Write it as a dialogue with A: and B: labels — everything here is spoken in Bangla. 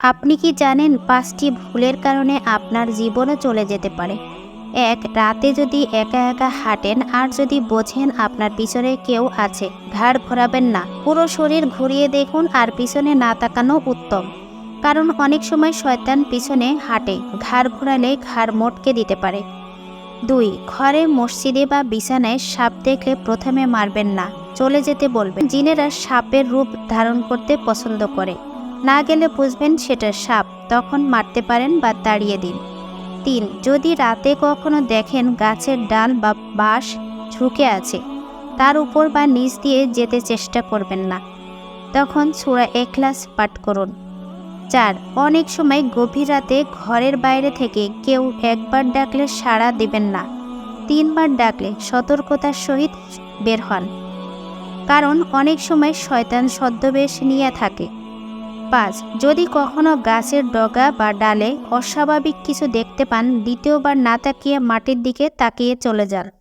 A: আপনি কি জানেন পাঁচটি ভুলের কারণে আপনার জীবনও চলে যেতে পারে? এক, রাতে যদি একা একা হাঁটেন আর যদি বোঝেন আপনার পিছনে কেউ আছে, ঘাড় ঘোরাবেন না। পুরো শরীর ঘুরিয়ে দেখুন আর পিছনে না তাকানো উত্তম। কারণ অনেক সময় শয়তান পিছনে হাঁটে, ঘাড় ঘোরালে ঘাড় মোটকে দিতে পারে। দুই, ঘরে মসজিদে বা বিছানায় সাপ দেখলে প্রথমে মারবেন না, চলে যেতে বলবেন। জিনেরা সাপের রূপ ধারণ করতে পছন্দ করে। না গেলে বুঝবেন সেটা সাপ, তখন মারতে পারেন বা তাড়িয়ে দিন। তিন, যদি রাতে কখনো দেখেন গাছের ডাল বা বাঁশ ঝুঁকে আছে, তার উপর বা নিচ দিয়ে যেতে চেষ্টা করবেন না। তখন সুরা এখলাস পাঠ করুন। চার, অনেক সময় গভীর রাতে ঘরের বাইরে থেকে কেউ একবার ডাকলে সাড়া দেবেন না। তিনবার ডাকলে সতর্কতার সহিত বের হন। কারণ অনেক সময় শয়তান ছদ্মবেশ নিয়ে থাকে। পাঁচ। যদি কখনো গাছের ডগা বা ডালে অস্বাভাবিক কিছু দেখতে পান, দ্বিতীয়বার না তাকিয়ে মাটির দিকে তাকিয়ে চলে যান।